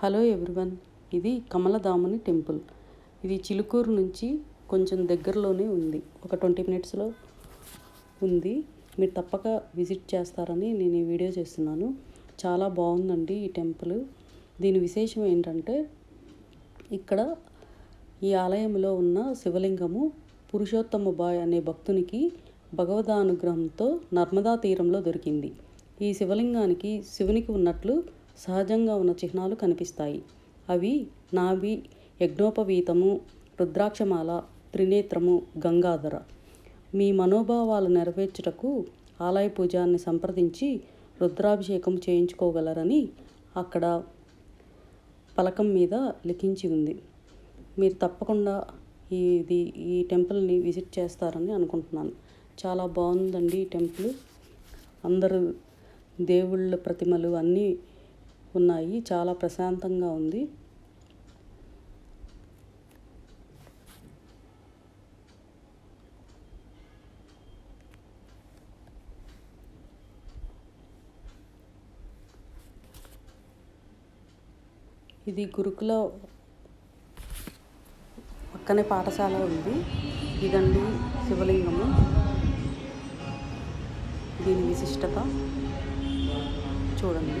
Hello everyone ఇది కమలదాముని temple. ఇది చిలుకూరు నుంచి కొంచెం దగ్గరలోనే ఉంది. ఒక ట్వంటీ మినిట్స్లో ఉంది. మీరు తప్పక విజిట్ చేస్తారని నేను ఈ వీడియో చేస్తున్నాను. చాలా బాగుందండి ఈ టెంపుల్. దీని విశేషం ఏంటంటే ఇక్కడ ఈ ఆలయంలో ఉన్న శివలింగము పురుషోత్తమ బాయ్ అనే భక్తునికి భగవదానుగ్రహంతో నర్మదా తీరంలో దొరికింది. ఈ శివలింగానికి శివునికి ఉన్నట్లు సహజంగా ఉన్న చిహ్నాలు కనిపిస్తాయి. అవి నాభి యజ్ఞోపవీతము రుద్రాక్షమాల త్రినేత్రము గంగాధర. మీ మనోభావాలు నెరవేర్చుటకు ఆలయ పూజాన్ని సంప్రదించి రుద్రాభిషేకం చేయించుకోగలరని అక్కడ పలకం మీద లిఖించి ఉంది. మీరు తప్పకుండా ఇది ఈ టెంపుల్ని విజిట్ చేస్తారని అనుకుంటున్నాను. చాలా బాగుందండి ఈ టెంపుల్. అందరూ దేవుళ్ళ ప్రతిమలు అన్నీ ఉన్నాయి చాలా ప్రశాంతంగా ఉంది. ఇది గురుకుల పక్కనే పాఠశాల ఉంది. ఇదండి శివలింగము. దీని విశిష్టత. చూడండి.